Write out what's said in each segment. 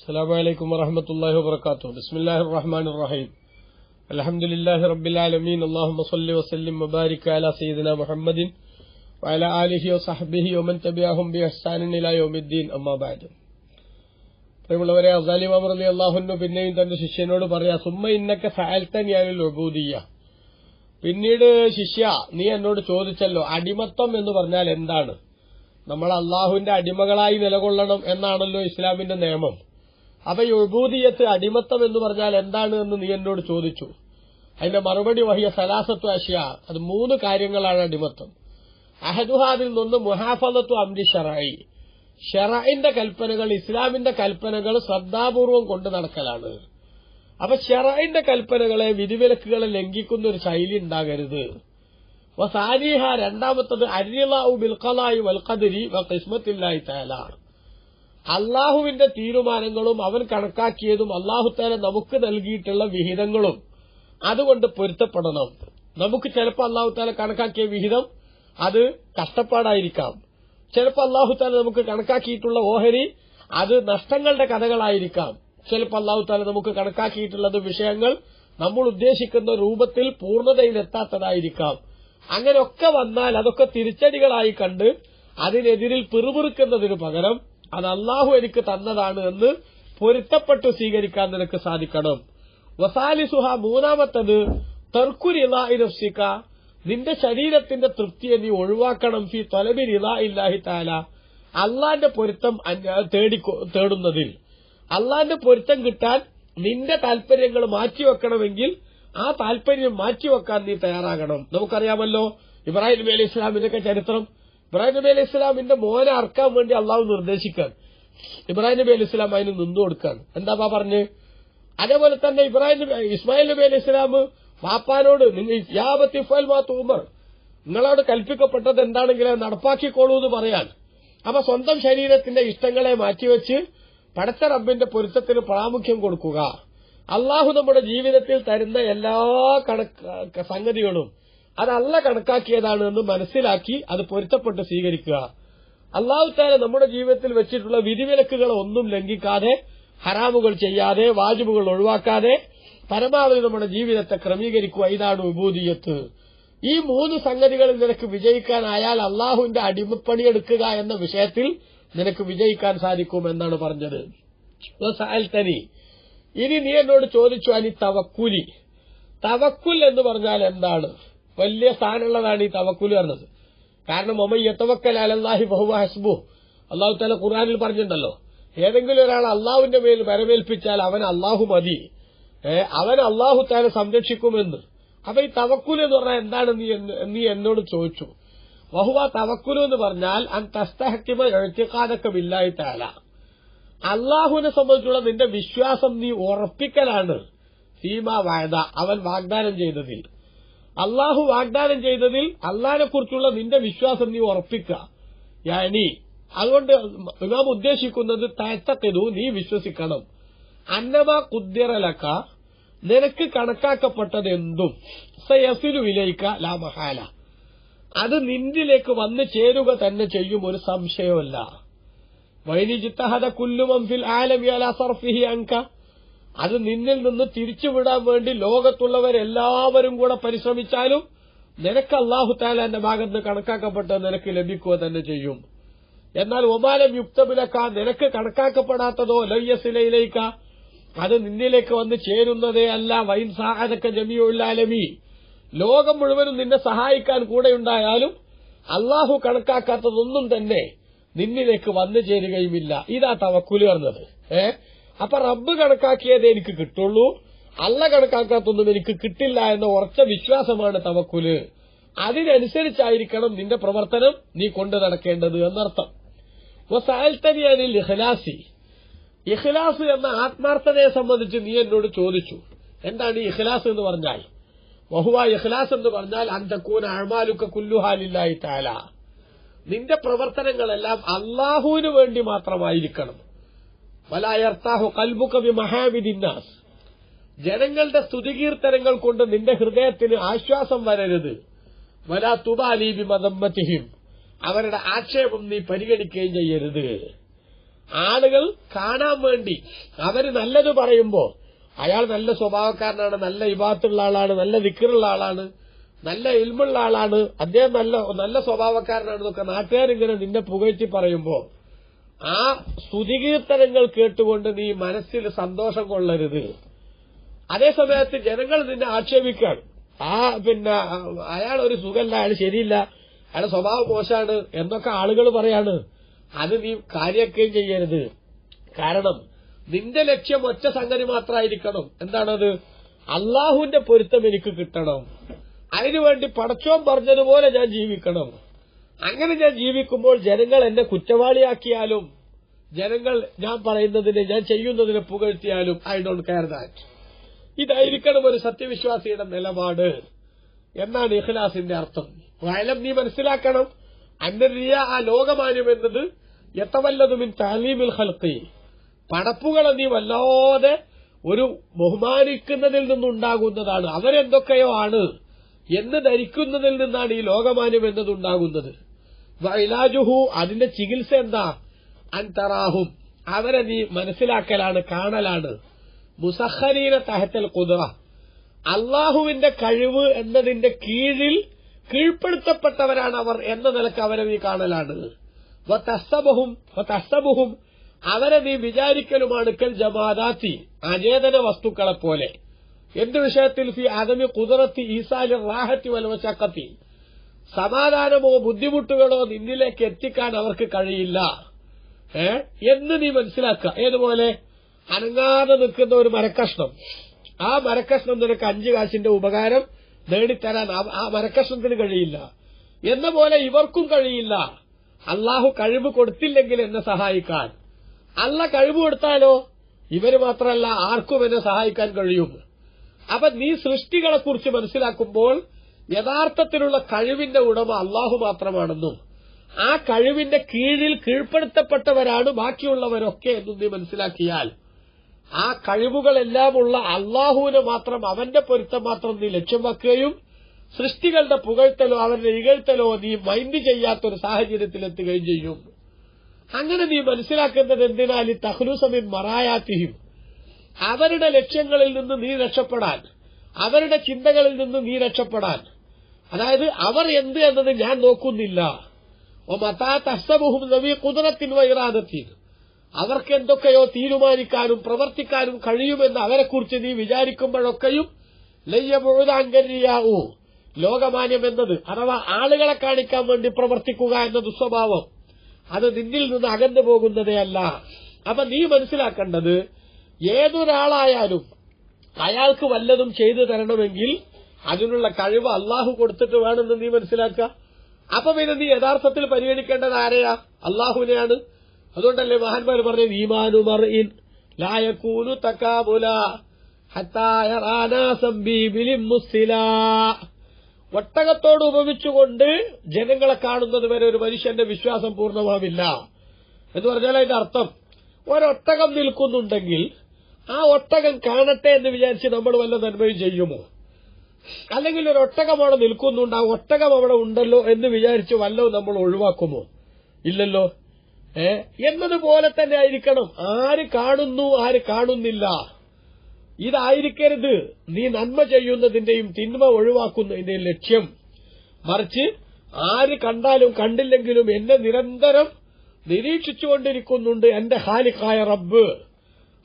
السلام عليكم ورحمة الله وبركاته بسم الله الرحمن الرحيم الحمد لله رب العالمين اللهم صل وسلم وبارك على سيدنا محمد وعلى آله وصحبه ومن تبعهم بإحسان إلى يوم الدين أما بعد പ്രിയമുള്ളവരെ അസാലിമാം റലി അള്ളാഹുന്നു പിന്നെയും തന്റെ ശിഷ്യനോട് പറയാ സുമ്മ ഇന്നൊക്കെ സഹാൽത്തനിയാനിൽ ഒബൂദിയ പിന്നീട് ശിഷ്യ നീ എന്നോട് ചോദിച്ചല്ലോ അടിമത്വം എന്ന് പറഞ്ഞാൽ എന്താണ് നമ്മൾ അള്ളാഹുവിന്റെ അടിമകളായി നിലകൊള്ളണം എന്നാണല്ലോ ഇസ്ലാമിന്റെ നിയമം അപ്പൊ ഈ അടിമത്തം എന്ന് പറഞ്ഞാൽ എന്താണ് എന്ന് നീ എന്നോട് ചോദിച്ചു. അതിന്റെ മറുപടി വഹിയ സലാസത്വ അഷ്യ അത് മൂന്ന് കാര്യങ്ങളാണ് അടിമത്തം. അഹദുഹാദിൽ നിന്ന് മുഹാഫലത്വ അംരി ഷറായി ഷെറൈന്റെ കൽപ്പനകൾ ഇസ്ലാമിന്റെ കൽപ്പനകൾ ശ്രദ്ധാപൂർവം കൊണ്ട് നടക്കലാണ്. അപ്പൊ ഷെറൈന്റെ കൽപ്പനകളെ വിധിവിലക്കുകളെ ലംഘിക്കുന്ന ഒരു ശൈലി ഉണ്ടാകരുത്. സാനിഹ രണ്ടാമത്തത് അരിയലാവു ബിൽഖലായി വൽഖദരി കിസ്മത്തില്ലായി തേല അള്ളാഹുവിന്റെ തീരുമാനങ്ങളും അവൻ കണക്കാക്കിയതും അള്ളാഹുത്താല നമുക്ക് നൽകിയിട്ടുള്ള വിഹിതങ്ങളും അതുകൊണ്ട് പൊരുത്തപ്പെടണം. നമുക്ക് ചിലപ്പോൾ അള്ളാഹുത്താല കണക്കാക്കിയ വിഹിതം അത് കഷ്ടപ്പാടായിരിക്കാം. ചിലപ്പോൾ അള്ളാഹുത്താല നമുക്ക് കണക്കാക്കിയിട്ടുള്ള ഓഹരി അത് നഷ്ടങ്ങളുടെ കഥകളായിരിക്കാം. ചിലപ്പോൾ അള്ളാഹുത്താല നമുക്ക് കണക്കാക്കിയിട്ടുള്ളത് വിഷയങ്ങൾ നമ്മൾ ഉദ്ദേശിക്കുന്ന രൂപത്തിൽ പൂർണതയിലെത്താത്തതായിരിക്കാം അങ്ങനെയൊക്കെ വന്നാൽ അതൊക്കെ തിരിച്ചടികളായി കണ്ട് അതിനെതിരിൽ പിറുപിറുക്കുന്നതിനു പകരം അത് അള്ളാഹു എനിക്ക് തന്നതാണ് എന്ന് പൊരുത്തപ്പെട്ടു സ്വീകരിക്കാൻ നിനക്ക് സാധിക്കണം. വസാലിസുഹ മൂന്നാമത്തത് തർക്കുരില നിന്റെ ശരീരത്തിന്റെ തൃപ്തിയെ നീ ഒഴിവാക്കണം. ഫി തൊലബിൻ ഇതാ ഇല്ലാഹി താല അള്ളാന്റെ പൊരുത്തം തേടി തേടുന്നതിൽ. അള്ളാന്റെ പൊരുത്തം കിട്ടാൻ നിന്റെ താല്പര്യങ്ങൾ മാറ്റിവെക്കണമെങ്കിൽ ആ താല്പര്യം മാറ്റിവെക്കാൻ നീ തയ്യാറാകണം. നമുക്കറിയാമല്ലോ ഇബ്രാഹിം അലി ഇസ്ലാമിന്റെ ചരിത്രം. ഇബ്രാഹിം നബി അലൈഹി ഇസ്ലാമിന്റെ മോനെ അറക്കാൻ വേണ്ടി അള്ളാഹു നിർദ്ദേശിക്കാൻ ഇബ്രാഹിം നബി അലൈഹി ഇസ്ലാം അതിന് നിന്നു കൊടുക്കാൻ എന്താ പറഞ്ഞ്? അതേപോലെ തന്നെ ഇബ്രാഹിം നബി ഇസ്മായിൽ നബി അലൈഹി ഇസ്ലാം വാപ്പാനോട് യാബത്തിഫൽ നിങ്ങളോട് കൽപ്പിക്കപ്പെട്ടത് എന്താണെങ്കിലും നടപ്പാക്കിക്കോളൂ എന്ന് പറയാൻ. അപ്പൊ സ്വന്തം ശരീരത്തിന്റെ ഇഷ്ടങ്ങളെ മാറ്റിവെച്ച് പടച്ച റബ്ബിന്റെ പൊരുത്തത്തിന് പ്രാമുഖ്യം കൊടുക്കുക. അള്ളാഹു നമ്മുടെ ജീവിതത്തിൽ തരുന്ന എല്ലാ സംഗതികളും അതല്ല കണക്കാക്കിയതാണ് എന്ന് മനസ്സിലാക്കി അത് പൊരുത്തപ്പെട്ട് സ്വീകരിക്കുക. അള്ളാഹു താല നമ്മുടെ ജീവിതത്തിൽ വെച്ചിട്ടുള്ള വിധിവിലക്കുകൾ ഒന്നും ലംഘിക്കാതെ ഹറാമുകൾ ചെയ്യാതെ വാജിബുകൾ ഒഴിവാക്കാതെ പരമാവധി നമ്മുടെ ജീവിതത്തെ ക്രമീകരിക്കുക. ഇതാണ് വിഭൂതിയത്ത് ഈ മൂന്ന് സംഗതികളിൽ നിനക്ക് വിജയിക്കാനായാൽ അള്ളാഹുവിന്റെ അടിമപ്പണിയെടുക്കുക എന്ന വിഷയത്തിൽ നിനക്ക് വിജയിക്കാൻ സാധിക്കും എന്നാണ് പറഞ്ഞത്. തനി ഇനി നീ എന്നോട് ചോദിച്ചു അനി തവക്കുലി. തവക്കുൽ എന്ന് പറഞ്ഞാൽ എന്താണ്? വലിയ സ്ഥാനമുള്ളതാണ് ഈ തവക്കുൽ പറഞ്ഞത്. കാരണം ഒമ യത്തവക്കൽ അലല്ലാഹി ബഹുവ ഹസ്ബു അള്ളാഹു താല ഖുർആാനിൽ പറഞ്ഞിട്ടുണ്ടല്ലോ ഏതെങ്കിലും ഒരാൾ അള്ളാഹുവിന്റെ മേൽ വരവേൽപ്പിച്ചാൽ അവൻ അള്ളാഹു മതി. അവൻ അള്ളാഹു താല സംരക്ഷിക്കുമെന്ന്. അപ്പൊ ഈ തവക്കുൽ എന്ന് പറഞ്ഞാൽ എന്താണ് നീ നീ എന്നോട് ചോദിച്ചു. വഹുവ തവക്കുലു എന്ന് പറഞ്ഞാൽ അൻ തസ്തഹക്കിമ എഴുത്തിക്കാതൊക്കെ ബില്ലായി താല അള്ളാഹുവിനെ സംബന്ധിച്ചുള്ള നിന്റെ വിശ്വാസം നീ ഉറപ്പിക്കലാണ്. സീമ വായത അവൻ വാഗ്ദാനം ചെയ്തതിൽ. അള്ളാഹു വാഗ്ദാനം ചെയ്തതിൽ അള്ളാഹിനെ കുറിച്ചുള്ള നിന്റെ വിശ്വാസം നീ ഉറപ്പിക്കുക. യാനി അതുകൊണ്ട് നാം ഉദ്ദേശിക്കുന്നത് തയത്തക്കതു നീ വിശ്വസിക്കണം. അന്നമ കുദ്ദിറലക്ക നിനക്ക് കണക്കാക്കപ്പെട്ടത് എന്തും. സയസിലു വിലയിക്ക ലാമഹാല അത് നിന്റിലേക്ക് വന്ന് ചേരുക തന്നെ ചെയ്യും ഒരു സംശയമല്ല. വൈനിജിത്തഹത കുല്ലുമംഫിൽ ആലമിയല സർഫിഹി അങ്ക അത് നിന്നിൽ നിന്ന് തിരിച്ചുവിടാൻ വേണ്ടി ലോകത്തുള്ളവരെല്ലാവരും കൂടെ പരിശ്രമിച്ചാലും നിനക്ക് അള്ളാഹു താലാന്റെ ഭാഗത്ത് കണക്കാക്കപ്പെട്ട് നിനക്ക് ലഭിക്കുക തന്നെ ചെയ്യും. എന്നാൽ ഒമാലം യുക്തബിലക്ക നിനക്ക് കണക്കാക്കപ്പെടാത്തതോ ലയ്യസിലയിലേക്ക അത് നിന്നിലേക്ക് വന്ന് ചേരുന്നതേ അല്ല. വൈൻ സാഹതൊക്കെ ജമിയുള്ളാലമി ലോകം മുഴുവനും നിന്നെ സഹായിക്കാൻ കൂടെയുണ്ടായാലും അള്ളാഹു കണക്കാക്കാത്തതൊന്നും തന്നെ നിന്നിലേക്ക് വന്നു ചേരുകയുമില്ല. ഇതാ തവക്കുൽ ഏഹ് അപ്പൊ റബ്ബ് കണക്കാക്കിയത് എനിക്ക് കിട്ടുള്ളൂ. അല്ല കണക്കാക്കാത്തൊന്നും എനിക്ക് കിട്ടില്ല എന്ന ഉറച്ച വിശ്വാസമാണ് തവക്കുൽ. അതിനനുസരിച്ചായിരിക്കണം നിന്റെ പ്രവർത്തനം നീ കൊണ്ടു നടക്കേണ്ടത് എന്നർത്ഥം. സാൽത്തനിയാനിൽ ഇഖ്ലാസി. ഇഖ്ലാസ് എന്ന ആത്മാർത്ഥതയെ സംബന്ധിച്ച് നീ എന്നോട് ചോദിച്ചു. എന്താണ് ഈ ഇഖ്ലാസ് എന്ന് പറഞ്ഞാൽ? വഹുവ ഇഖ്ലാസ് എന്ന് പറഞ്ഞാൽ അന്തക്കൂൻ അഴമാലുക്ക കുല്ലുഹാലില്ലായി താല നിന്റെ പ്രവർത്തനങ്ങളെല്ലാം അള്ളാഹുവിന് വേണ്ടി മാത്രമായിരിക്കണം. വലായർത്താഹു കൽബുക്കവി മഹാവിദിന്നാസ് ജനങ്ങളുടെ സ്തുതികീർത്തനങ്ങൾ കൊണ്ട് നിന്റെ ഹൃദയത്തിന് ആശ്വാസം വരരുത്. വലാ തുബാലീബി മതമ്മത്തിഹിം അവരുടെ ആക്ഷേപം നീ പരിഗണിക്കുകയും ചെയ്യരുത്. ആളുകൾ കാണാൻ വേണ്ടി അവർ നല്ലത് പറയുമ്പോ അയാൾ നല്ല സ്വഭാവക്കാരനാണ് നല്ല ഇബാത്തുള്ള ആളാണ് നല്ല ദിക്കറുള്ള ആളാണ് നല്ല ഇൽമുള്ള ആളാണ് അദ്ദേഹം നല്ല നല്ല സ്വഭാവക്കാരനാണെന്നൊക്കെ നാട്ടുകാരിങ്ങനെ നിന്നെ പുകഴ്ത്തി പറയുമ്പോ ആ സ്തുതികീർത്തനങ്ങൾ കേട്ടുകൊണ്ട് നീ മനസ്സിൽ സന്തോഷം കൊള്ളരുത്. അതേസമയത്ത് ജനങ്ങൾ നിന്നെ ആക്ഷേപിക്കുകയാണ്. ആ പിന്നെ അയാൾ ഒരു സുഖമല്ല അയാൾ ശരിയില്ല അയാളുടെ സ്വഭാവം മോശമാണ് എന്നൊക്കെ ആളുകൾ പറയാണ്. അത് നീ കാര്യക്കുകയും ചെയ്യരുത്. കാരണം നിന്റെ ലക്ഷ്യം ഒറ്റ സംഗതി മാത്രമായിരിക്കണം. എന്താണത്? അള്ളാഹുവിന്റെ പൊരുത്തം എനിക്ക് കിട്ടണം. അതിനുവേണ്ടി പടച്ചോൻ പറഞ്ഞതുപോലെ ഞാൻ ജീവിക്കണം. അങ്ങനെ ഞാൻ ജീവിക്കുമ്പോൾ ജനങ്ങൾ എന്നെ കുറ്റവാളിയാക്കിയാലും ജനങ്ങൾ ഞാൻ പറയുന്നതിനെ ഞാൻ ചെയ്യുന്നതിനെ പുകഴ്ത്തിയാലും ഐ ഡോണ്ട് കെയർ ദാറ്റ് ഇതായിരിക്കണം ഒരു സത്യവിശ്വാസിയുടെ നിലപാട് എന്നാണ് ഇഖ്ലാസിന്റെ അർത്ഥം. വയലം നീ മനസ്സിലാക്കണം. അന്നരിയ ആ ലോകമാന്യം എന്നത് എത്തവല്ലതുമിൻ താലീമിൽ ഹൽക്കി പടപ്പുകളെ നീ വല്ലാതെ ഒരു ബഹുമാനിക്കുന്നതിൽ നിന്നുണ്ടാകുന്നതാണ്. അവരെന്തൊക്കെയോ ആണ് എന്ന് ധരിക്കുന്നതിൽ നിന്നാണ് ഈ ലോകമാന്യം എന്നതുണ്ടാകുന്നത്. വൈലാജുഹു അതിന്റെ ചികിത്സ എന്താ? അൻതറാഹും. അവരെ നീ മനസ്സിലാക്കലാണ് കാണലാണ്. മുസഹരീന തഹത്തൽ കുതിറ അള്ളാഹുവിന്റെ കഴിവ് എന്നതിന്റെ കീഴിൽ കീഴ്പ്പെടുത്തപ്പെട്ടവരാണ് അവർ എന്ന നിലയ്ക്ക് അവരെ നീ കാണലാണ്. വതസ്സബുഹും അവരെ നീ വിചാരിക്കലുമാണ് കൽ ജമാദാത്തി അചേതന വസ്തുക്കളെ പോലെ എന്ത് വിഷയത്തിൽ ഫി അദമി കുതിറത്തി ഈസാലി റാഹത്തി വലവശക്കത്തി സമാധാനമോ ബുദ്ധിമുട്ടുകളോ നിന്നിലേക്ക് എത്തിക്കാൻ അവർക്ക് കഴിയില്ല. ഏ? എന്ന് നീ മനസ്സിലാക്കുക. ഏതുപോലെ? അനങ്ങാതെ നിൽക്കുന്ന ഒരു മരക്കഷ്ണം. ആ മരക്കഷ്ണം നിനക്ക് അഞ്ചു കാശിന്റെ ഉപകാരം നേടിത്തരാൻ ആ- മരക്കഷ്ണത്തിന് കഴിയില്ല. എന്ന പോലെ ഇവർക്കും കഴിയില്ല. അള്ളാഹു കഴിവ് കൊടുത്തില്ലെങ്കിൽ എന്നെ സഹായിക്കാൻ. അല്ല കഴിവ് കൊടുത്താലോ? ഇവർ മാത്രമല്ല ആർക്കും എന്നെ സഹായിക്കാൻ കഴിയും. അപ്പൊ നീ സൃഷ്ടികളെക്കുറിച്ച് മനസ്സിലാക്കുമ്പോൾ യഥാർത്ഥത്തിലുള്ള കഴിവിന്റെ ഉടമ അള്ളാഹു മാത്രമാണെന്നും ആ കഴിവിന്റെ കീഴിൽ കീഴ്പ്പെടുത്തപ്പെട്ടവരാണ് ബാക്കിയുള്ളവരൊക്കെ എന്നും നീ മനസ്സിലാക്കിയാൽ ആ കഴിവുകളെല്ലാം ഉള്ള അള്ളാഹുവിനെ മാത്രം അവന്റെ പൊരുത്തം മാത്രം നീ ലക്ഷ്യം വെക്കുകയും സൃഷ്ടികളുടെ പുകഴ്ത്തലോ അവരുടെ ഇകഴ്ത്തലോ നീ മൈൻഡ് ചെയ്യാത്തൊരു സാഹചര്യത്തിലെത്തുകയും ചെയ്യും. അങ്ങനെ നീ മനസ്സിലാക്കുന്നത് എന്തിനാൽ ഈ തഹ്ലൂസമിൻ മറായാത്തിയും അവരുടെ ലക്ഷ്യങ്ങളിൽ നിന്ന് നീ രക്ഷപ്പെടാൻ അവരുടെ ചിന്തകളിൽ നിന്ന് നീ രക്ഷപ്പെടാൻ അതായത് അവർ എന്ത് എന്നത് ഞാൻ നോക്കുന്നില്ല. അവർക്ക് എന്തൊക്കെയോ തീരുമാനിക്കാനും പ്രവർത്തിക്കാനും കഴിയുമെന്ന് അവരെക്കുറിച്ച് നീ വിചാരിക്കുമ്പോഴൊക്കെയും ലയ്യമുഴുതാങ്കരിയാവൂ ലോകമാന്യം എന്നത് അഥവാ ആളുകളെ കാണിക്കാൻ വേണ്ടി പ്രവർത്തിക്കുക എന്ന ദുസ്വഭാവം അത് നിന്നിൽ നിന്ന് അകന്നു പോകുന്നതേ അല്ല. അപ്പൊ നീ മനസ്സിലാക്കേണ്ടത് ഏതൊരാളായാലും അയാൾക്ക് വല്ലതും ചെയ്തു തരണമെങ്കിൽ അതിനുള്ള കഴിവ് അള്ളാഹു കൊടുത്തിട്ട് വേണമെന്ന് നീ മനസ്സിലാക്കുക. അപ്പൊ പിന്നെ നീ യഥാർത്ഥത്തിൽ പരിഗണിക്കേണ്ടത് ആരെയാ? അള്ളാഹുവിനെയാണ് അതുകൊണ്ടല്ലേ മഹാന്മാർ പറഞ്ഞത് ഈമാനു മർഇൻ ലായക്കൂനു തക്കാബുല ഒട്ടകത്തോട് ഉപമിച്ചുകൊണ്ട് ജനങ്ങളെ കാണുന്നത് വരെ ഒരു മനുഷ്യന്റെ വിശ്വാസം പൂർണമാവില്ല. എന്ന് പറഞ്ഞാൽ അതിന്റെ അർത്ഥം ഒരൊട്ടകം നിൽക്കുന്നുണ്ടെങ്കിൽ ആ ഒട്ടകം കാണട്ടെ എന്ന് വിചാരിച്ച് നമ്മൾ വല്ല നന്മയും ചെയ്യുമോ? അല്ലെങ്കിൽ ഒരു ഒട്ടകം അവിടെ നിൽക്കുന്നുണ്ട്. ആ ഒട്ടകം അവിടെ ഉണ്ടല്ലോ എന്ന് വിചാരിച്ച് വല്ലോ നമ്മൾ ഒഴിവാക്കുമോ? ഇല്ലല്ലോ. ഏ? എന്നതുപോലെ തന്നെ ആയിരിക്കണം. ആര് കാണുന്നു ആര് കാണുന്നില്ല. ഇതായിരിക്കരുത്. നീ നന്മ ചെയ്യുന്നതിന്റെയും തിന്മ ഒഴിവാക്കുന്നതിന്റെയും ലക്ഷ്യം. മറിച്ച് ആര് കണ്ടാലും കണ്ടില്ലെങ്കിലും എന്നെ നിരന്തരം നിരീക്ഷിച്ചുകൊണ്ടിരിക്കുന്നുണ്ട് എന്റെ ഹാലിക്കായ റബ്ബ്.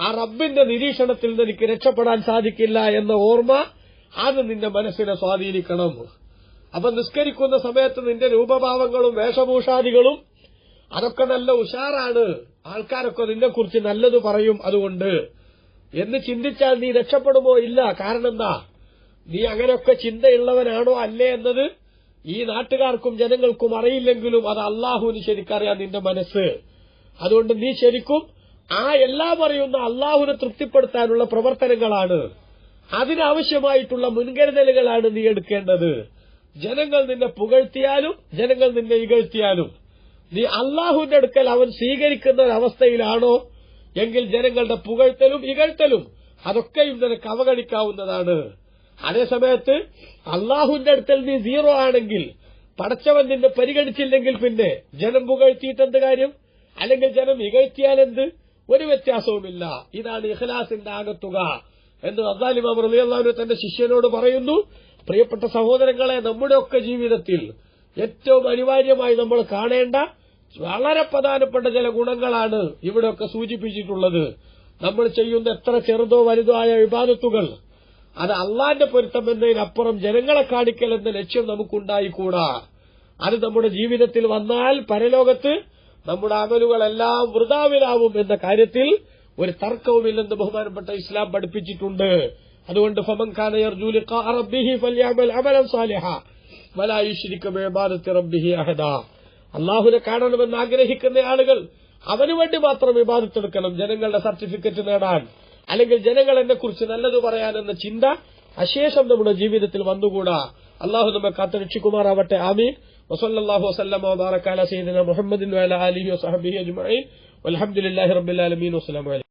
ആ റബ്ബിന്റെ നിരീക്ഷണത്തിൽ നിന്ന് എനിക്ക് രക്ഷപ്പെടാൻ സാധിക്കില്ല എന്ന ഓർമ്മ അത് നിന്റെ മനസ്സിനെ സ്വാധീനിക്കണം. അപ്പൊ നിസ്കരിക്കുന്ന സമയത്ത് നിന്റെ രൂപഭാവങ്ങളും വേഷഭൂഷാദികളും അതൊക്കെ നല്ല ഉഷാറാണ്. ആൾക്കാരൊക്കെ നിന്നെക്കുറിച്ച് നല്ലത് പറയും അതുകൊണ്ട്. എന്ന് ചിന്തിച്ചാൽ നീ രക്ഷപ്പെടുമോ? ഇല്ല. കാരണം എന്താ? നീ അങ്ങനെയൊക്കെ ചിന്തയുള്ളവനാണോ അല്ലേ എന്നത് ഈ നാട്ടുകാർക്കും ജനങ്ങൾക്കും അറിയില്ലെങ്കിലും അത് അള്ളാഹുവിന് ശരിക്കറിയാം നിന്റെ മനസ്സ്. അതുകൊണ്ട് നീ ശരിക്കും ആ എല്ലാം അറിയുന്ന അള്ളാഹുവിനെ തൃപ്തിപ്പെടുത്താനുള്ള പ്രവർത്തനങ്ങളാണ്. അതിനാവശ്യമായിട്ടുള്ള മുൻകരുതലുകളാണ് നീ എടുക്കേണ്ടത്. ജനങ്ങൾ നിന്നെ പുകഴ്ത്തിയാലും ജനങ്ങൾ നിന്നെ ഇകഴ്ത്തിയാലും. നീ അള്ളാഹുവിന്റെ അടുക്കൽ അവൻ സ്വീകരിക്കുന്ന ഒരവസ്ഥയിലാണോ എങ്കിൽ ജനങ്ങളുടെ പുകഴ്ത്തലും ഇകഴ്ത്തലും അതൊക്കെയും നിനക്ക് അവഗണിക്കാവുന്നതാണ്. അതേസമയത്ത് അള്ളാഹുവിന്റെ അടുക്കൽ നീ സീറോ ആണെങ്കിൽ പടച്ചവൻ നിന്നെ പരിഗണിച്ചില്ലെങ്കിൽ പിന്നെ ജനം പുകഴ്ത്തിയിട്ടെന്ത് കാര്യം? അല്ലെങ്കിൽ ജനം ഇകഴ്ത്തിയാലെന്ത് ഒരു വ്യത്യാസവുമില്ല. ഇതാണ് ഇഖ്ലാസിന്റെ ആകത്തുക. എന്ന് അസാലിമാം റളിയല്ലാഹു തന്റെ ശിഷ്യനോട് പറയുന്നു പ്രിയപ്പെട്ട സഹോദരങ്ങളെ നമ്മുടെയൊക്കെ ജീവിതത്തിൽ ഏറ്റവും അനിവാര്യമായി നമ്മൾ കാണേണ്ട വളരെ പ്രധാനപ്പെട്ട ചില ഗുണങ്ങളാണ് ഇവിടെയൊക്കെ സൂചിപ്പിച്ചിട്ടുള്ളത്. നമ്മൾ ചെയ്യുന്ന എത്ര ചെറുതോ വലുതോ ആയ വിവാദത്തുകൾ അത് അള്ളാന്റെ പൊരുത്തം എന്നതിനപ്പുറം ജനങ്ങളെ കാണിക്കൽ എന്ന ലക്ഷ്യം നമുക്കുണ്ടായിക്കൂടാ. അത് നമ്മുടെ ജീവിതത്തിൽ വന്നാൽ പരലോകത്ത് നമ്മുടെ അമലുകളെല്ലാം വൃതാവിലാവും എന്ന കാര്യത്തിൽ ഒരു തർക്കവുമില്ലെന്ന് ബഹുമാനപ്പെട്ട ഇസ്ലാം പഠിപ്പിച്ചിട്ടുണ്ട്. അതുകൊണ്ട് അള്ളാഹുനെ കാണണമെന്ന് ആഗ്രഹിക്കുന്ന ആളുകൾ അവന് വേണ്ടി മാത്രം വിവാദത്തെടുക്കണം ജനങ്ങളുടെ സർട്ടിഫിക്കറ്റ് നേടാൻ. അല്ലെങ്കിൽ ജനങ്ങൾ എന്നെ കുറിച്ച് നല്ലത് പറയാനെന്ന ചിന്ത അശേഷം നമ്മുടെ ജീവിതത്തിൽ വന്നുകൂടാ. അള്ളാഹു നമ്മെ കാത്തുരക്ഷിക്കുമാറാവട്ടെ ആമീൻ. വസല്ലാഹു വസ്ലം മുഹമ്മദിൻ ആലിഹി വസഹബിഹി അജ്മഈൻ. വൽഹംദുലില്ലാഹി റബ്ബിൽ ആലമീൻ. വസ്സലാമു അലൈക്കും